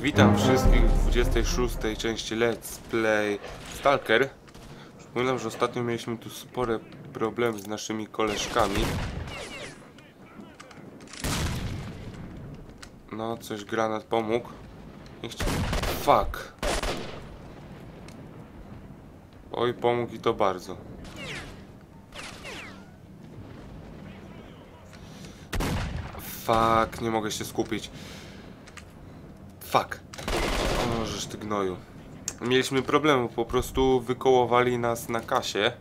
Witam wszystkich w 26 części Let's Play Stalker. Przypominam, że ostatnio mieliśmy tu spore problemy z naszymi koleżkami. No, coś granat pomógł. Nie chcia... Fuck. Oj, pomógł i to bardzo. Fuck, nie mogę się skupić. Fuck. O, żeż ty gnoju. Mieliśmy problem, po prostu wykołowali nas na kasie.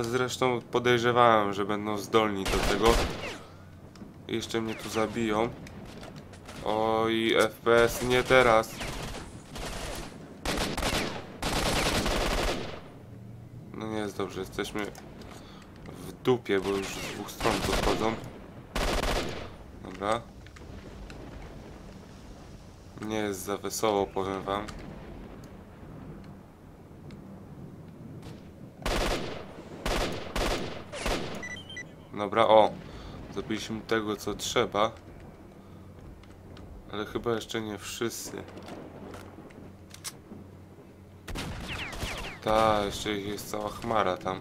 Zresztą podejrzewałem, że będą zdolni do tego. Jeszcze mnie tu zabiją. Oj, FPS nie teraz. No nie jest dobrze, jesteśmy w dupie, bo już z dwóch stron podchodzą. Dobra. Nie jest za wesoło, powiem wam. Dobra, o. Zrobiliśmy tego, co trzeba. Ale chyba jeszcze nie wszyscy. Ta, jeszcze jest cała chmara tam.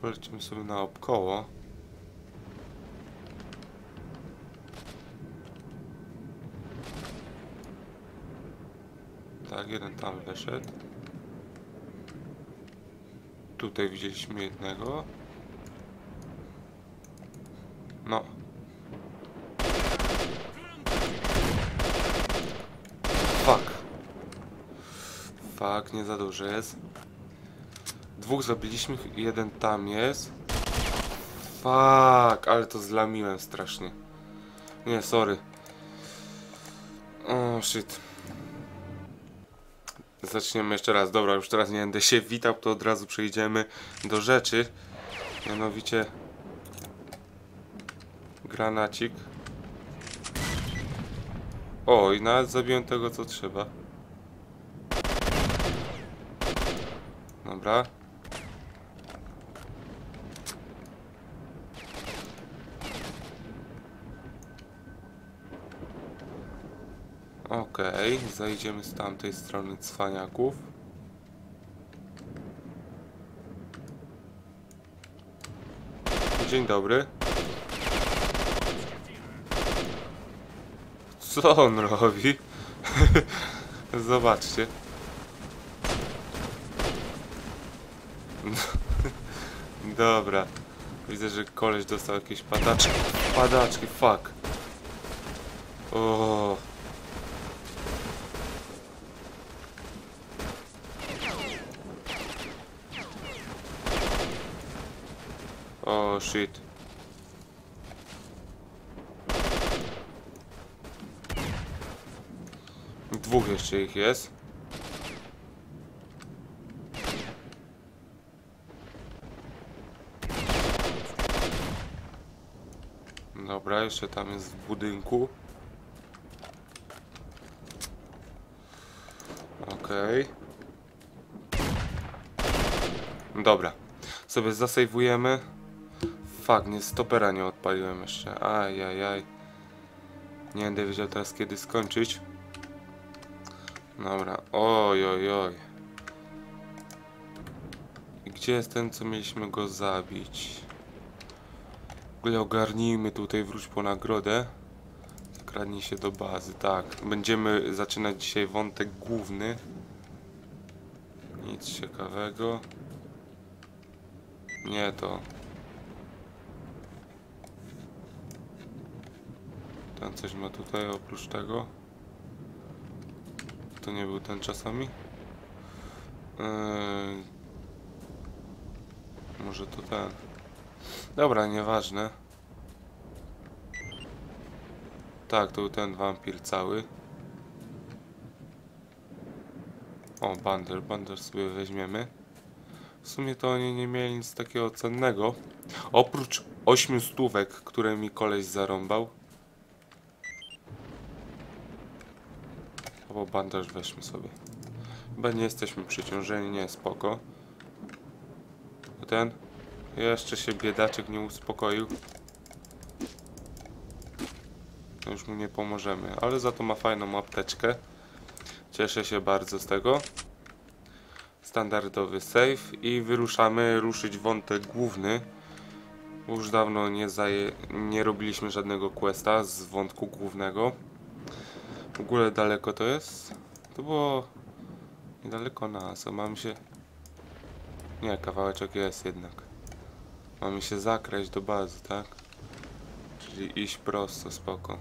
Polecimy sobie na jeden tam weszedł. Tutaj widzieliśmy jednego. No. Fuck. Fuck, nie za dużo jest. Dwóch zabiliśmy, jeden tam jest. Fuck, ale to zlamiłem strasznie. Nie, sorry. O, shit. Zaczniemy jeszcze raz. Dobra, już teraz nie będę się witał, to od razu przejdziemy do rzeczy. Mianowicie granacik. O, i nawet zabiłem tego, co trzeba. Dobra. Okej, zajdziemy z tamtej strony cwaniaków. Dzień dobry. Co on robi? Zobaczcie. Dobra. Widzę, że koleś dostał jakieś padaczki. Padaczki, fuck shit. Dwóch jeszcze ich jest. Dobra, jeszcze tam jest w budynku. Okej. Dobra. Sobie zasejwujemy. Fuck, nie stopera nie odpaliłem jeszcze. Ajajaj. Nie będę wiedział teraz kiedy skończyć. Dobra, oj, oj, oj. Gdzie jest ten, co mieliśmy go zabić? W ogóle ogarnijmy tutaj, wróć po nagrodę. Zakradnij się do bazy, tak. Będziemy zaczynać dzisiaj wątek główny. Nic ciekawego. Nie to. Ten coś ma tutaj oprócz tego. To nie był ten czasami? Yy... Może to ten. Dobra, nieważne. Tak, to był ten wampir cały. O, bander, bander sobie weźmiemy. W sumie to oni nie mieli nic takiego cennego. Oprócz ośmiu stówek, które mi koleś zarąbał. Albo bandaż weźmy sobie. Chyba nie jesteśmy przeciążeni, nie, spoko. Ten. Jeszcze się biedaczek nie uspokoił. już mu nie pomożemy, ale za to ma fajną apteczkę. Cieszę się bardzo z tego. Standardowy save i wyruszamy ruszyć wątek główny. Bo Już dawno nie, nie robiliśmy żadnego questa z wątku głównego. W ogóle daleko to jest? To było niedaleko nas, a mamy się... Nie, kawałeczek jest jednak. Mamy się zakraść do bazy, tak? Czyli iść prosto, spoko.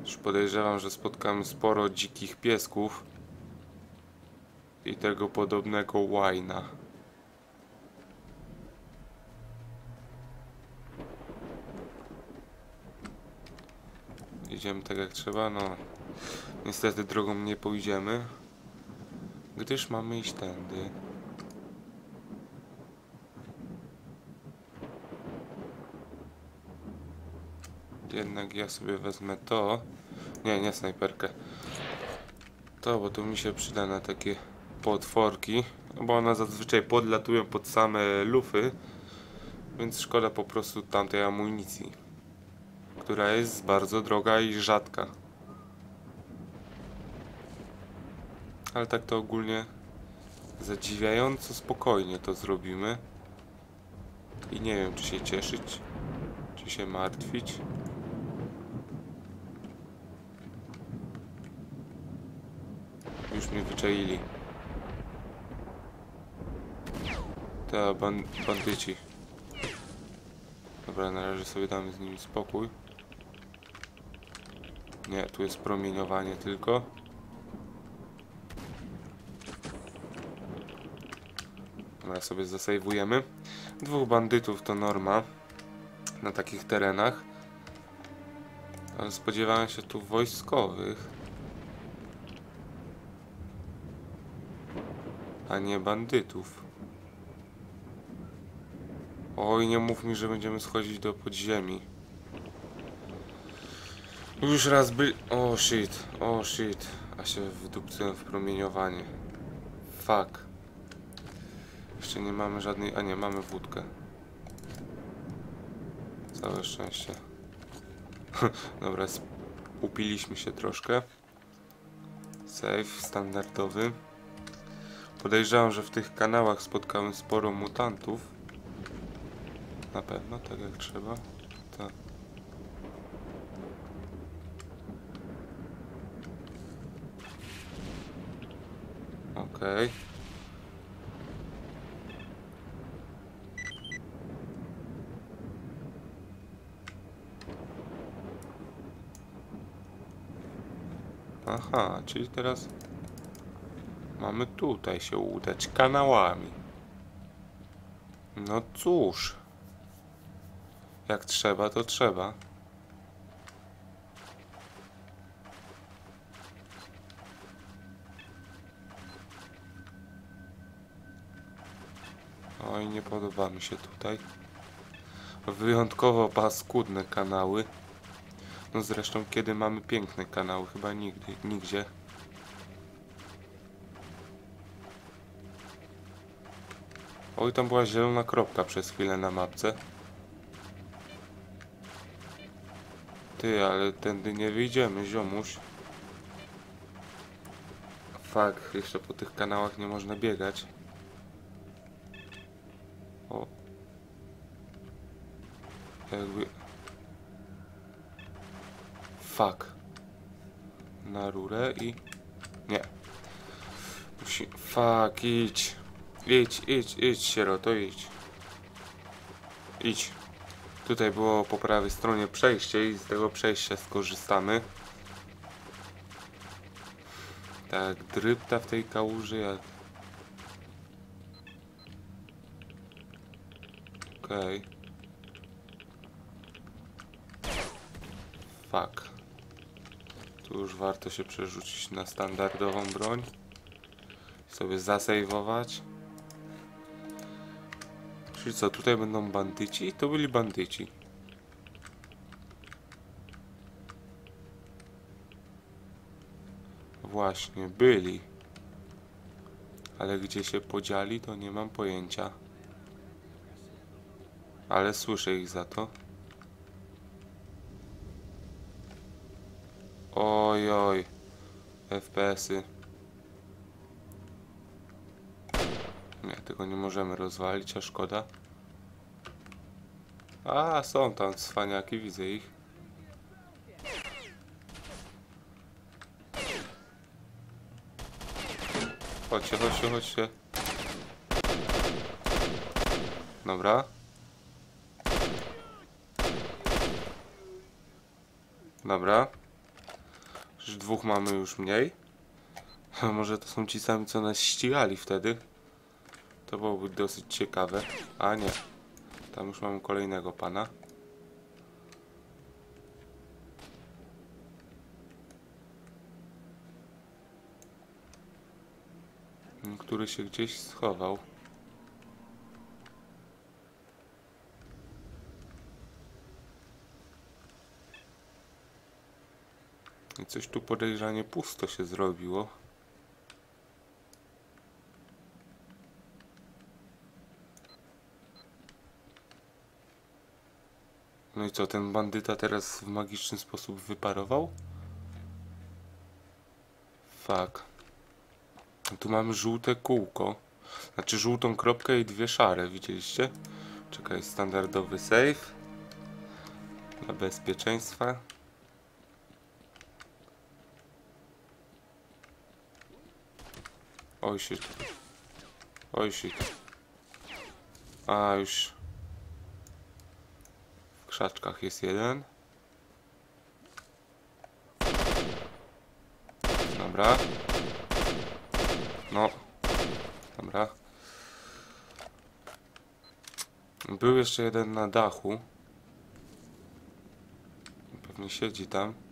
Już podejrzewam, że spotkamy sporo dzikich piesków i tego podobnego łajna. Idziemy tak jak trzeba, no niestety drogą nie pójdziemy, gdyż mamy iść tędy. Jednak ja sobie wezmę to. Nie, nie snajperkę. To, bo to mi się przyda na takie potworki. No bo one zazwyczaj podlatują pod same lufy. Więc szkoda po prostu tamtej amunicji. Która jest bardzo droga i rzadka. Ale tak to ogólnie zadziwiająco spokojnie to zrobimy. I nie wiem, czy się cieszyć, czy się martwić. Już mnie wyczaili. Ta ban bandyci. Dobra, na razie sobie damy z nimi spokój. Nie, tu jest promieniowanie tylko. Dobra, sobie zasejwujemy. Dwóch bandytów to norma na takich terenach. Ale spodziewałem się tu wojskowych. A nie bandytów. Oj, nie mów mi, że będziemy schodzić do podziemi. Już raz by... O shit, o shit. A się wdupcyłem w promieniowanie. Fuck. Jeszcze nie mamy żadnej... A nie, mamy wódkę. Całe szczęście. Dobra, upiliśmy się troszkę. Save standardowy. Podejrzewam, że w tych kanałach spotkałem sporo mutantów. Na pewno, tak jak trzeba. Tak. Okej. Aha, czyli teraz mamy tutaj się udać kanałami. No cóż. Jak trzeba, to trzeba. Oj, nie podoba mi się tutaj. Wyjątkowo paskudne kanały. No zresztą kiedy mamy piękne kanały? Chyba nigdy, nigdzie. Oj, tam była zielona kropka przez chwilę na mapce. Ty, ale tędy nie wyjdziemy, ziomuś. Fuck, jeszcze po tych kanałach nie można biegać. Jakby... Fuck. Na rurę i... Nie. Musi... Fuck, idź. Idź, idź, idź, sieroto, idź. Idź. Tutaj było po prawej stronie przejście i z tego przejścia skorzystamy. Tak, drypta w tej kałuży jak... Okej. Fuck. Tu już warto się przerzucić na standardową broń. Sobie zasejwować. Czyli co, tutaj będą bandyci? To byli bandyci. Właśnie, byli. Ale gdzie się podzieli, to nie mam pojęcia. Ale słyszę ich za to. Oj, oj. FPS-y. Nie, tego nie możemy rozwalić, a szkoda. A, są tam cwaniaki, widzę ich. Chodźcie, chodźcie, chodźcie. Dobra. Dobra. Już dwóch mamy już mniej. A może to są ci sami, co nas ścigali wtedy? To byłoby dosyć ciekawe. A nie. Tam już mamy kolejnego pana. Który się gdzieś schował. Coś tu podejrzanie pusto się zrobiło. No i co, ten bandyta teraz w magiczny sposób wyparował? Fuck. Tu mamy żółte kółko. Znaczy żółtą kropkę i dwie szare, widzieliście? Czekaj, standardowy save. Dla bezpieczeństwa. Oj shit. Oj shit. A już. W krzaczkach jest jeden. Dobra. No. Dobra. Był jeszcze jeden na dachu. Pewnie siedzi tam.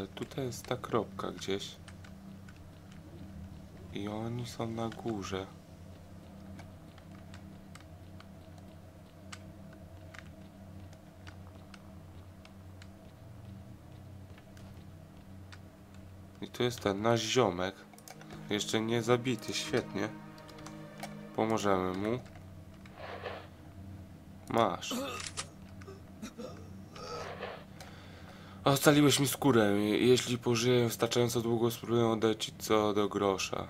Ale tutaj jest ta kropka gdzieś. I oni są na górze. I to jest ten nasz ziomek. Jeszcze nie zabity, świetnie. Pomożemy mu. Masz. Ocaliłeś mi skórę. Jeśli pożyję wystarczająco długo, spróbuję oddać ci co do grosza.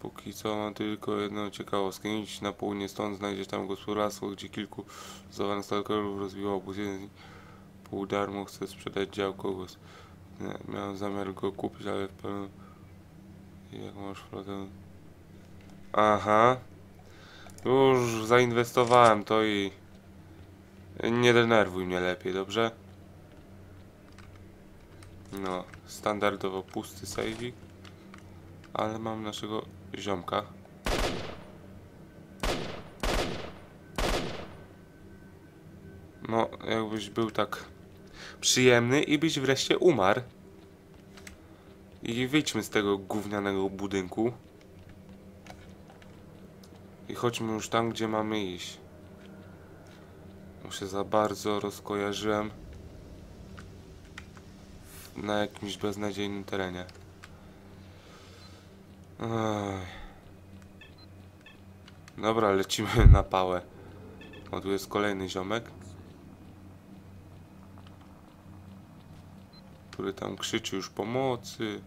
Póki co mam tylko jedną ciekawostkę. Idź na południe stąd, znajdziesz tam gospodarstwo, gdzie kilku zdawanych stalkerów rozbiło obóz. Jeden pół darmo chce sprzedać działko. Gos... Nie, miałem zamiar go kupić, ale w pełnym... Jak masz flotę? Aha. Już zainwestowałem to i... Nie denerwuj mnie lepiej, dobrze? No, standardowo pusty saveik. Ale mam naszego ziomka. No, jakbyś był tak przyjemny i byś wreszcie umarł. I wyjdźmy z tego gównianego budynku. I chodźmy już tam, gdzie mamy iść. Bo się za bardzo rozkojarzyłem na jakimś beznadziejnym terenie. Ej. Dobra, lecimy na pałę. O, tu jest kolejny ziomek. Który tam krzyczy już pomocy.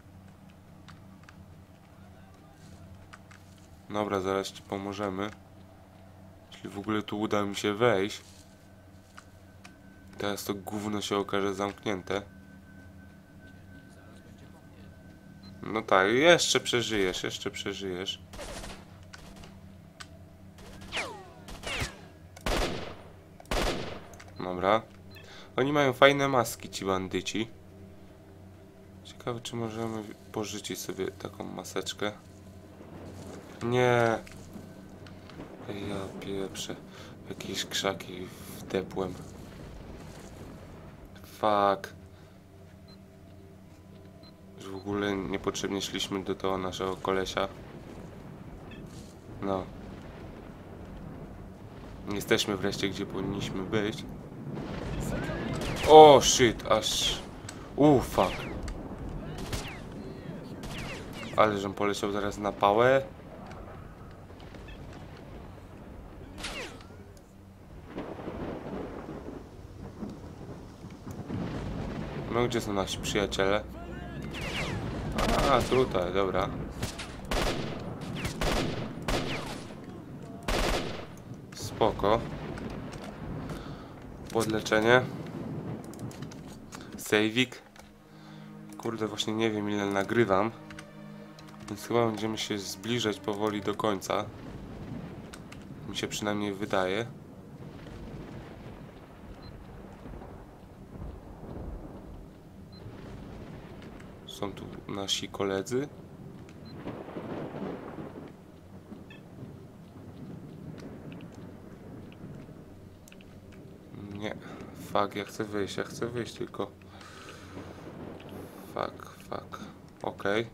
Dobra, zaraz ci pomożemy. Jeśli w ogóle tu uda mi się wejść. Teraz to gówno się okaże zamknięte. No tak, jeszcze przeżyjesz, jeszcze przeżyjesz. Dobra. Oni mają fajne maski, ci bandyci. Ciekawe, czy możemy pożyczyć sobie taką maseczkę. Nie. Ja pieprzę. Jakieś krzaki wdepłem. Fuck. Już w ogóle niepotrzebnie szliśmy do tego naszego kolesia. No. Jesteśmy wreszcie gdzie powinniśmy być. O, shit, aż... Uuu, fuck. Ale żem poleciał zaraz na pałę. No, gdzie są nasi przyjaciele? A, tutaj, dobra. Spoko. Podleczenie. Sejwik. Kurde, właśnie nie wiem ile nagrywam. Więc chyba będziemy się zbliżać powoli do końca. Mi się przynajmniej wydaje. Są tu nasi koledzy. Nie. Fuck, ja chcę wyjść, ja chcę wyjść tylko. Fuck, fuck. Okej.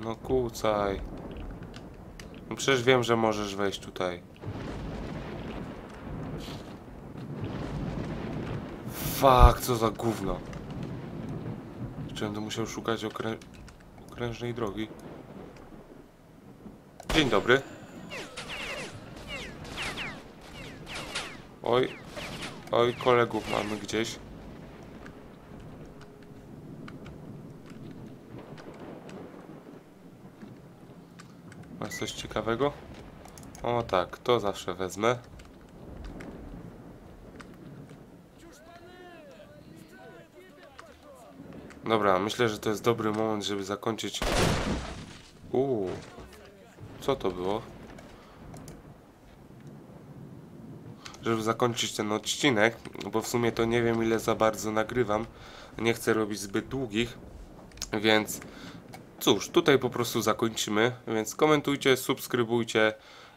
No kłócaj. No przecież wiem, że możesz wejść tutaj. Fuck, co za gówno. Czy będę musiał szukać okrę... okrężnej drogi? Dzień dobry. Oj. Oj, kolegów mamy gdzieś. Masz coś ciekawego? O tak, to zawsze wezmę. Dobra, myślę, że to jest dobry moment, żeby zakończyć. Uuu, co to było? Żeby zakończyć ten odcinek, bo w sumie to nie wiem ile za bardzo nagrywam. Nie chcę robić zbyt długich, więc cóż, tutaj po prostu zakończymy. Więc komentujcie, subskrybujcie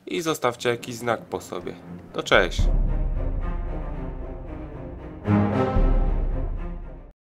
i zostawcie jakiś znak po sobie. To cześć!